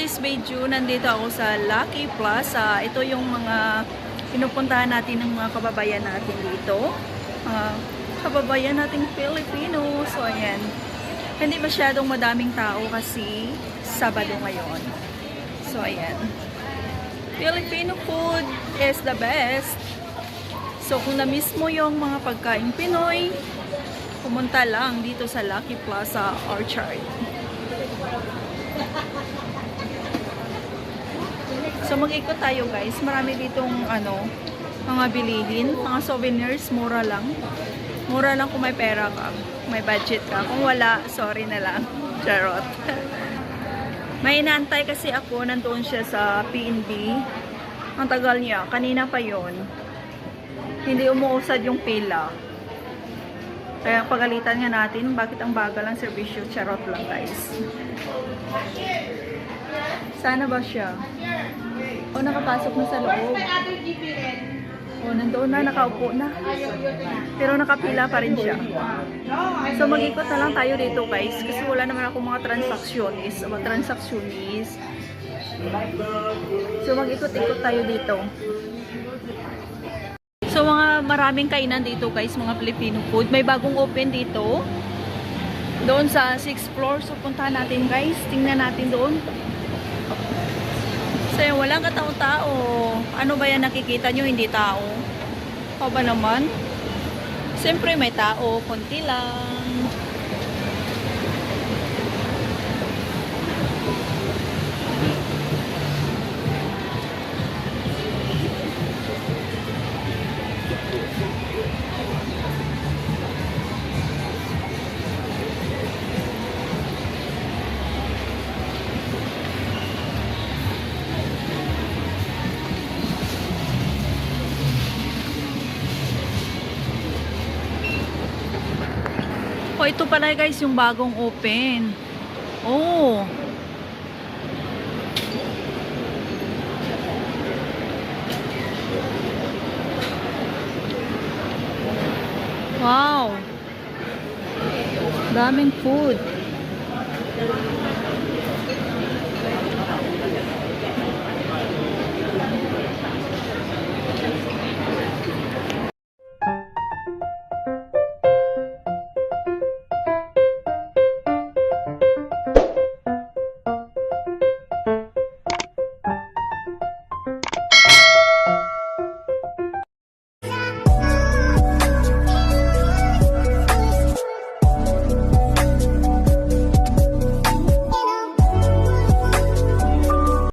today's video, nandito ako sa Lucky Plaza. Ito yung mga pinupuntahan natin ng mga kababayan natin dito. Mga kababayan nating Pilipino. So, ayan. Hindi masyadong madaming tao kasi Sabado ngayon. So, ayan. Filipino food is the best. So, kung na-miss mo yung mga pagkain Pinoy, pumunta lang dito sa Lucky Plaza Orchard. So mag-ikot tayo guys. Marami ditong ano, mga bilihin, mga souvenirs, mura lang. Mura lang kung may pera ka, may budget ka. Kung wala, sorry na lang. Charot. may inaantay kasi ako, nandoon siya sa PNB. Ang tagal niya, kanina pa yon. Hindi umuusad yung pila. Kaya pagalitan nga natin, bakit ang bagal ang servisyo? Charot lang guys. Sana ba siya? O nakapasok na sa loob. O nandoon na, nakaupo na. Pero nakapila pa rin siya. So mag-ikot na lang tayo dito guys. Kasi wala naman ako mga transactionist. Mga transactionist. So mag-ikot-ikot tayo dito. So mga maraming kainan dito guys, mga Filipino food. May bagong open dito. Doon sa 6th floor. So puntahan natin guys. Tingnan natin doon. Yun, walang katao-tao. Ano ba yan nakikita nyo? Hindi tao. O ba naman? Siyempre may tao. Kunti lang. O ito pala guys yung bagong open. Oh. Wow. Daming food.